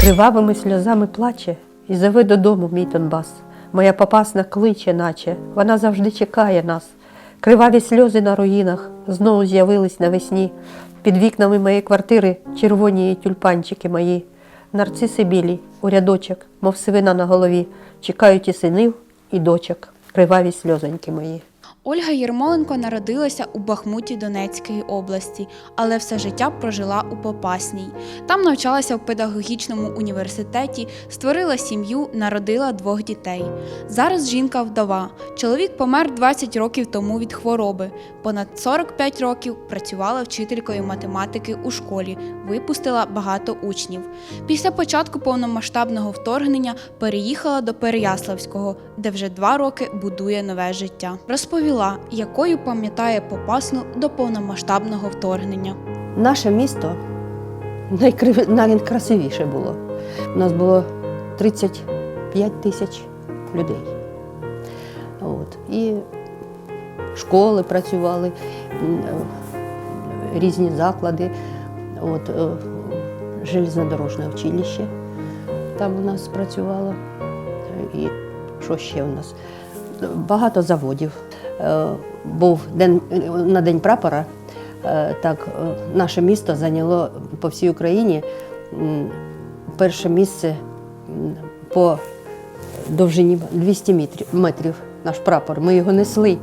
Кривавими сльозами плаче і зови додому мій Донбас. Моя попасна кличе, наче вона завжди чекає нас. Криваві сльози на руїнах знову з'явились навесні. Під вікнами моєї квартири червоні тюльпанчики мої. Нарциси білі, у рядочок, мов сивина на голові, чекають і синів, і дочок, криваві сльозоньки мої. Ольга Єрмоленко народилася у Бахмуті Донецької області, але все життя прожила у Попасній. Там навчалася в педагогічному університеті, створила сім'ю, народила двох дітей. Зараз жінка вдова. Чоловік помер 20 років тому від хвороби. Понад 45 років працювала вчителькою математики у школі, випустила багато учнів. Після початку повномасштабного вторгнення переїхала до Переяславського, де вже два роки будує нове життя. Розповіла, якою пам'ятає Попасну до повномасштабного вторгнення. Наше місто найкрасивіше було. У нас було 35 тисяч людей. От. І школи працювали, е, різні заклади, От, е, железнодорожне училище там у нас працювало. І що ще у нас? Багато заводів. Е, Був день на день прапора. Е, Так, е, наше місто зайняло по всій Україні перше місце по довжині 200 метрів, метрів. Наш прапор. Ми його несли.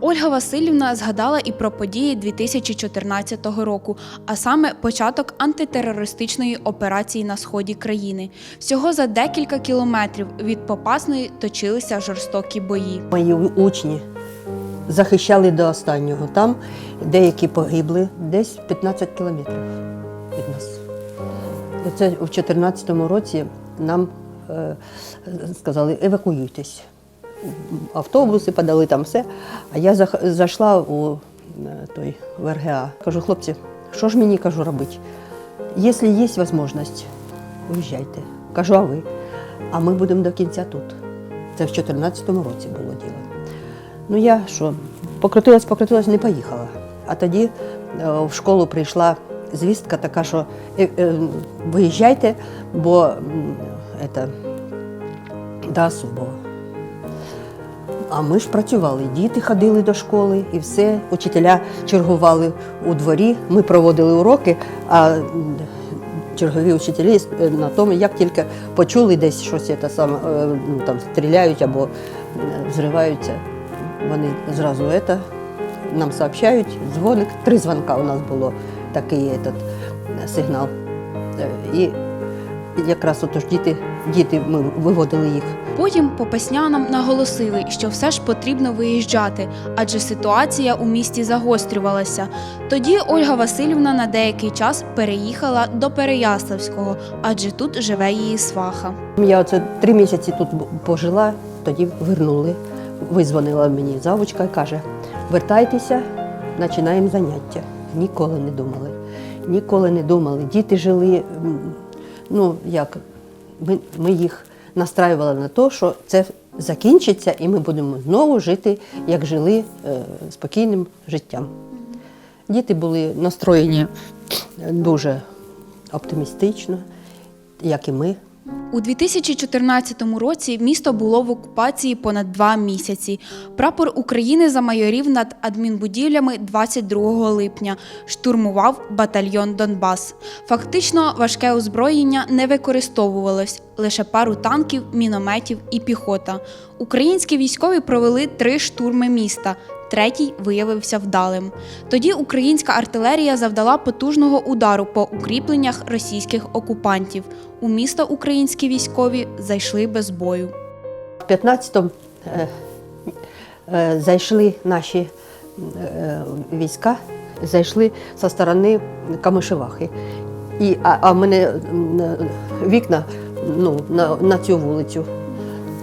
Ольга Васильівна згадала і про події 2014 року, а саме початок антитерористичної операції на сході країни. Всього за декілька кілометрів від Попасної точилися жорстокі бої. Мої учні захищали до останнього. Там деякі погибли, десь 15 кілометрів від нас. Це у 2014 році нам е, сказали, евакуюйтесь. Автобуси подали там все. А я зайшла у е, той в РГА. Кажу, хлопці, що ж мені кажу робити? Якщо є можливість, уїжджайте. Кажу, а ви? А ми будемо до кінця тут. Це в 2014 році було. Ну я що, покрутилась, покрутилась, не поїхала. А тоді е, в школу прийшла звістка така, що е, е, виїжджайте, бо это, до особого. А ми ж працювали, діти ходили до школи і все. Учителя чергували у дворі, ми проводили уроки, а чергові учителі на тому, як тільки почули десь щось це саме, ну, там стріляють або взриваються, вони зразу це нам сообщають, дзвоник. Три дзвонка у нас було такий этот, е, сигнал. Е, І якраз отож діти, діти ми виводили їх. Потім попаснянам наголосили, що все ж потрібно виїжджати, адже ситуація у місті загострювалася. Тоді Ольга Васильівна на деякий час переїхала до Переяславського, адже тут живе її сваха. Я оце три місяці тут пожила, тоді вернули. Визвонила мені завучка і каже: вертайтеся, починаємо заняття. Ніколи не думали. Ніколи не думали. Діти жили, ну як, ми, ми їх настраювали на те, що це закінчиться, і ми будемо знову жити, як жили е, спокійним життям. Діти були настроєні дуже оптимістично, як і ми. У 2014 році місто було в окупації понад два місяці. Прапор України замайорів над адмінбудівлями 22 липня. Штурмував батальйон Донбас. Фактично, важке озброєння не використовувалось лише пару танків, мінометів і піхота. Українські військові провели три штурми міста. Третій виявився вдалим. Тоді українська артилерія завдала потужного удару по укріпленнях російських окупантів. У місто українські військові зайшли без бою. В 15-му е, е, зайшли наші е, війська, зайшли зі сторони Камишевахи. І, а, а мене вікна ну, на, на цю вулицю.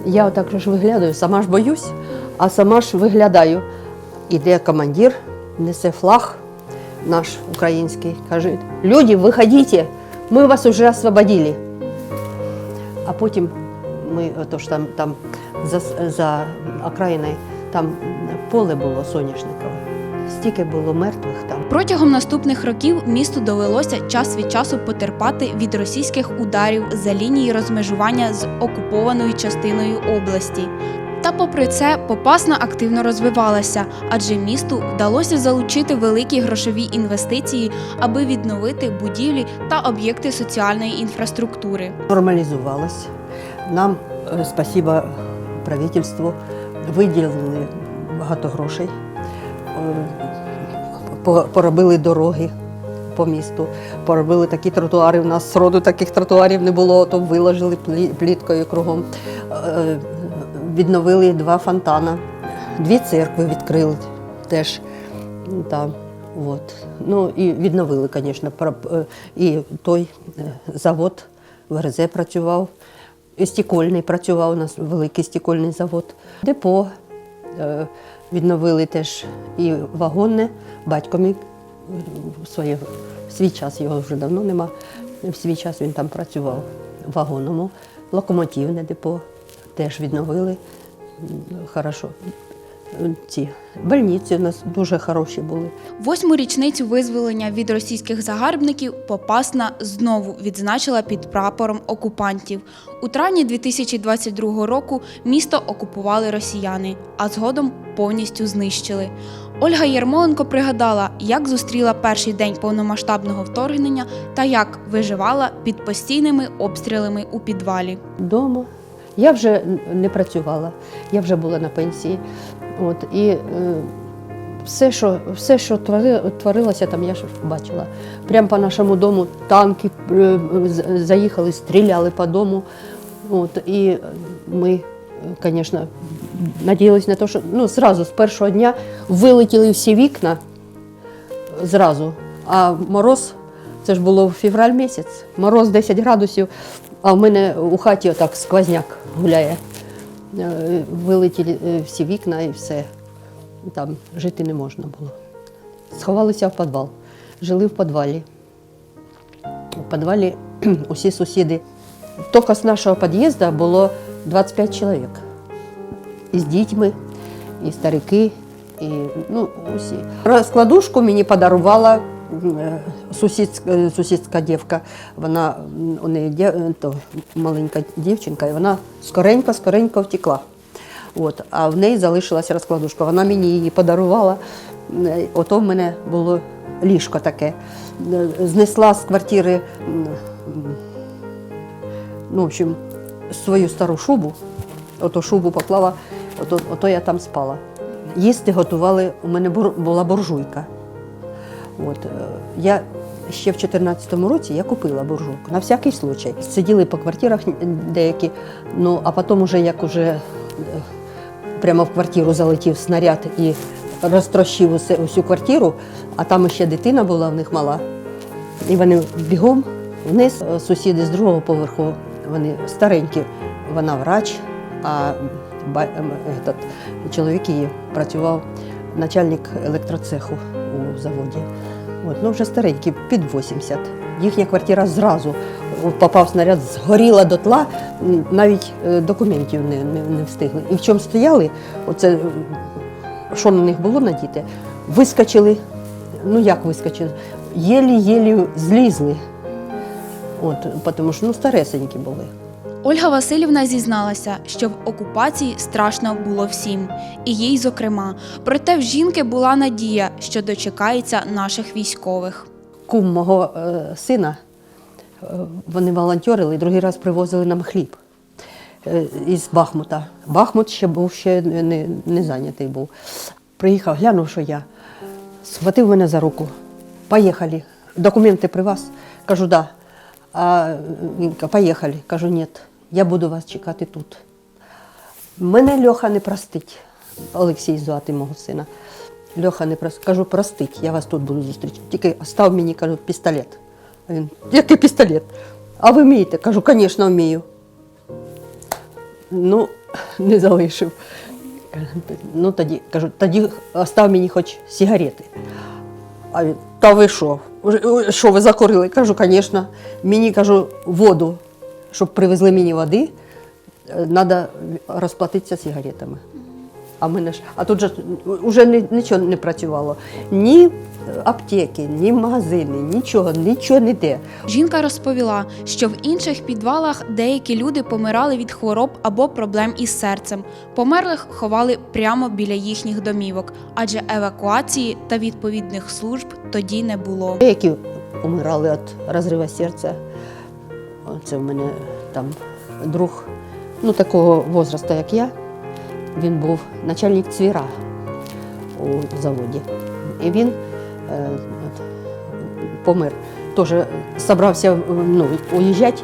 Я отак ж виглядаю, сама ж боюсь, а сама ж виглядаю. Іде командир, несе флаг наш український, каже, люди, виходіть, ми вас вже освободили. А потім ми отож там, там за, за окраїною там поле було соняшникове. Стільки було мертвих там. Протягом наступних років місту довелося час від часу потерпати від російських ударів за лінії розмежування з окупованою частиною області. Та попри це, Попасна активно розвивалася, адже місту вдалося залучити великі грошові інвестиції, аби відновити будівлі та об'єкти соціальної інфраструктури. Нормалізувалось. Нам, е, спасіба правительству, виділили багато грошей, Е, поробили дороги по місту, поробили такі тротуари. У нас роду таких тротуарів не було, то виложили плі- пліткою кругом. Відновили два фонтана, дві церкви відкрили теж там. От. Ну і відновили, звісно, е, і той е, завод в ГРЗ працював, і стікольний працював, у нас великий стікольний завод. Депо е, відновили теж і вагонне, батько мій в свій час його вже давно нема. В свій час він там працював в вагонному, локомотивне депо теж відновили. Хорошо. Ці больниці у нас дуже хороші були. Восьму річницю визволення від російських загарбників Попасна знову відзначила під прапором окупантів. У травні 2022 року місто окупували росіяни, а згодом повністю знищили. Ольга Єрмоленко пригадала, як зустріла перший день повномасштабного вторгнення та як виживала під постійними обстрілами у підвалі. Дома. Я вже не працювала, я вже була на пенсії. От, і е, все, що, все, що творилося, там я ж бачила. Прямо по нашому дому танки е, заїхали, стріляли по дому. От, і ми, звісно, надіялися на те, що ну, зразу з першого дня вилетіли всі вікна зразу. А мороз, це ж було в февраль місяць, мороз 10 градусів, а в мене у хаті отак сквозняк гуляє. Е, Вилетіли е, всі вікна і все. Там жити не можна було. Сховалися в підвал, жили в підвалі. У підвалі усі сусіди. Тільки з нашого під'їзду було 25 чоловік. І з дітьми, і старики, і ну, усі. Розкладушку мені подарувала сусідська, е, сусідська дівка. Вона у неї дє- е, то, маленька дівчинка, і вона скоренько-скоренько втекла. От, а в неї залишилася розкладушка. Вона мені її подарувала. Е, Ото в мене було ліжко таке. Е, Знесла з квартири ну, в общем, свою стару шубу, ото шубу поклала, ото, ото я там спала. Їсти готували, у мене була буржуйка. От, е, я ще в 2014 році я купила буржуйку, на всякий случай. Сиділи по квартирах деякі, ну а потім, уже, як уже е, прямо в квартиру залетів снаряд і розтрощив усе, усю квартиру, а там ще дитина була в них мала. І вони бігом вниз. Е, Сусіди з другого поверху, вони старенькі, вона врач, а этот, чоловік її працював начальник електроцеху у заводі. От, ну вже старенькі, під 80. Їхня квартира зразу попав снаряд, згоріла дотла, м, навіть е, документів не, не, не встигли. І в чому стояли, оце, що на них було надіти, вискочили, ну як вискочили, єлі-єлі злізли. От, тому що ну, старесенькі були. Ольга Васильівна зізналася, що в окупації страшно було всім, і їй зокрема. Проте в жінки була надія, що дочекається наших військових. Кум мого е, сина, е, вони волонтерили, другий раз привозили нам хліб е, із Бахмута. Бахмут ще був ще не, не, зайнятий був. Приїхав, глянув, що я. Схватив мене за руку. Поїхали. Документи при вас? Кажу, да. А поїхали. Кажу, ні, я буду вас чекати тут. Мене Льоха не простить. Олексій звати мого сина. Льоха не простить. Кажу, простить, я вас тут буду зустрічати. Тільки став мені, кажу, пістолет. А він, який пістолет? А ви вмієте? Кажу, звісно, вмію. Ну, не залишив. Ну, тоді, кажу, тоді остав мені хоч сигарети. А він, та ви що? Що ви закурили? Кажу, звісно. Мені кажу, воду, щоб привезли мені води, треба розплатитися сигаретами. А, ми наш... а тут же вже нічого не працювало. Ні аптеки, ні магазини, нічого, нічого не де. Жінка розповіла, що в інших підвалах деякі люди помирали від хвороб або проблем із серцем. Померлих ховали прямо біля їхніх домівок, адже евакуації та відповідних служб тоді не було. Деякі умирали від розриву серця. Це в мене там друг ну, такого возрасту, як я. Він був начальник цвіра у заводі. І він е, от, помер. Теж зібрався ну, уїжджати,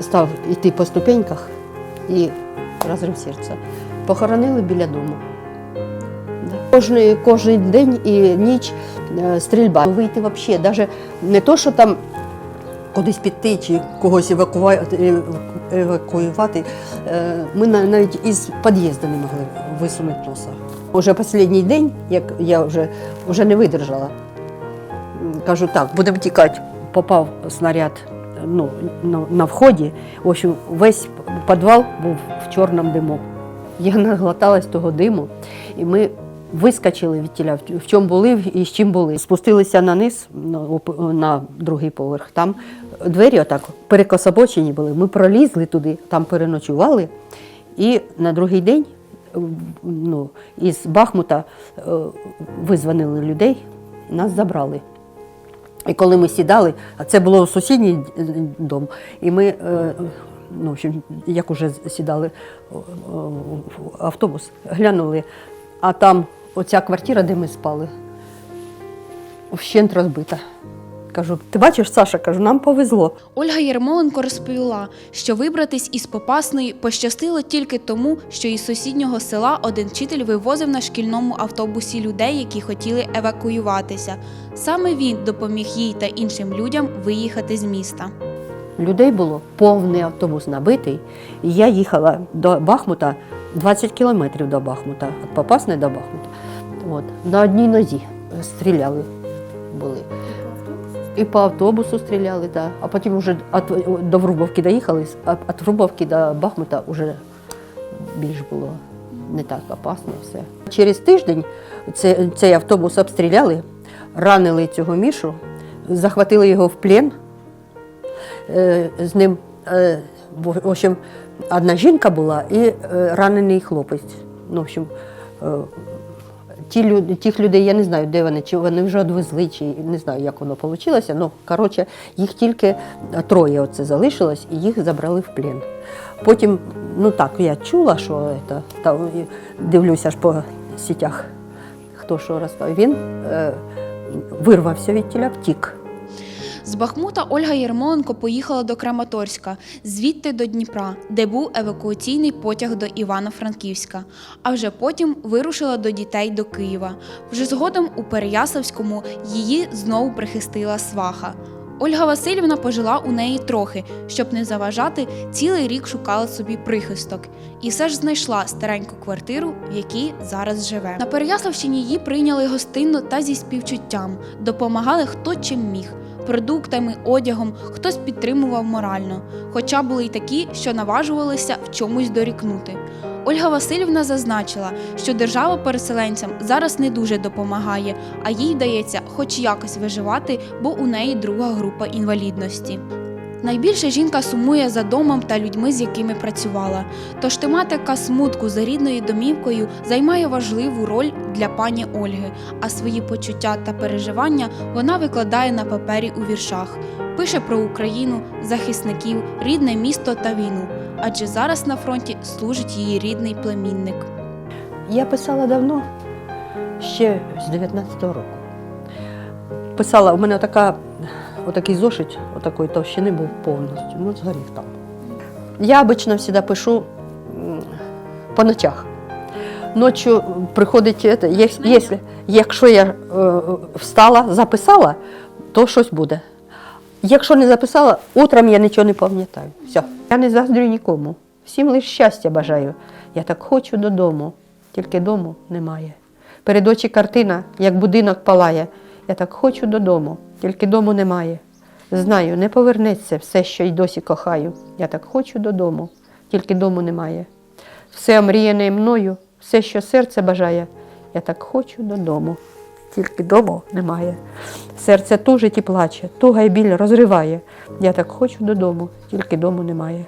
став йти по ступеньках і розрив серця. Похоронили біля дому. Кожний, кожен день і ніч е, стрільба. Вийти взагалі, навіть не то, що там кудись піти чи когось евакуювати. е, Ми навіть із під'їзду не могли висунути носа. Уже останній день, як я вже, вже не видержала, кажу, так, будемо тікати. Попав снаряд ну, на вході. В общем, весь підвал був в чорному диму. Я наглоталась того диму, і ми вискочили від тіля, в чому були і з чим були. Спустилися на низ, на, другий поверх. Там двері отак перекособочені були. Ми пролізли туди, там переночували. І на другий день е, ну, із Бахмута е, визвонили людей, нас забрали. І коли ми сідали, а це було сусідній е, дом, і ми, ну, як уже сідали в автобус, глянули, а там оця квартира, де ми спали, вщент розбита. Кажу, ти бачиш, Саша, кажу, нам повезло. Ольга Єрмоленко розповіла, що вибратись із Попасної пощастило тільки тому, що із сусіднього села один вчитель вивозив на шкільному автобусі людей, які хотіли евакуюватися. Саме він допоміг їй та іншим людям виїхати з міста. Людей було повний автобус набитий. І я їхала до Бахмута 20 кілометрів до Бахмута, від Попасної до Бахмута. От, на одній нозі стріляли були. І по автобусу стріляли, да. а потім вже до Врубовки доїхали, а від Врубовки до Бахмута вже більш було не так опасно все. Через тиждень це, цей автобус обстріляли, ранили цього мішу, захватили його в плен. Е, з ним е, в общем, одна жінка була і е, ранений хлопець. Ну, в общем, е, ті тих людей я не знаю, де вони, чи вони вже відвезли, чи не знаю, як воно вийшло. Ну, коротше, їх тільки троє оце залишилось, і їх забрали в плен. Потім, ну так, я чула, що це, там, і дивлюся ж по сітях, хто що розповів. Він е, вирвався від тіля, втік. З Бахмута Ольга Єрмоленко поїхала до Краматорська, звідти до Дніпра, де був евакуаційний потяг до Івано-Франківська. А вже потім вирушила до дітей до Києва. Вже згодом у Переяславському її знову прихистила сваха. Ольга Васильівна пожила у неї трохи, щоб не заважати, цілий рік шукала собі прихисток. І все ж знайшла стареньку квартиру, в якій зараз живе. На Переяславщині її прийняли гостинно та зі співчуттям, допомагали хто чим міг продуктами, одягом, хтось підтримував морально. Хоча були й такі, що наважувалися в чомусь дорікнути. Ольга Васильівна зазначила, що держава переселенцям зараз не дуже допомагає, а їй дається, хоч якось виживати, бо у неї друга група інвалідності. Найбільше жінка сумує за домом та людьми, з якими працювала. Тож тематика смутку за рідною домівкою займає важливу роль для пані Ольги, а свої почуття та переживання вона викладає на папері у віршах, пише про Україну, захисників, рідне місто та війну. Адже зараз на фронті служить її рідний племінник. Я писала давно, ще з 19-го року. Писала, у мене така, отакий зошит, отакої товщини був повністю, ну, згорів там. Я обично завжди пишу по ночах. Ночі приходить, якщо, якщо я е, встала, записала, то щось буде. Якщо не записала, утром я нічого не пам'ятаю. Все. Я не заздрю нікому. Всім лише щастя бажаю. Я так хочу додому, тільки дому немає. Перед очі картина, як будинок палає. Я так хочу додому, тільки дому немає. Знаю, не повернеться все, що й досі кохаю. Я так хочу додому, тільки дому немає. Все омріяне мною, Все, що серце бажає, я так хочу додому. Тільки дому немає. Серце тужить і плаче, туга й біль розриває. Я так хочу додому, тільки дому немає.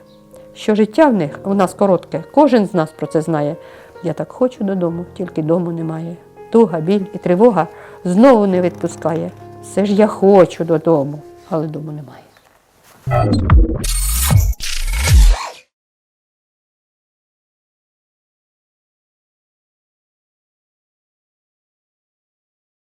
Що життя в них у нас коротке, кожен з нас про це знає. Я так хочу додому, тільки дому немає. Туга, біль і тривога знову не відпускає. Все ж я хочу додому, але дому немає.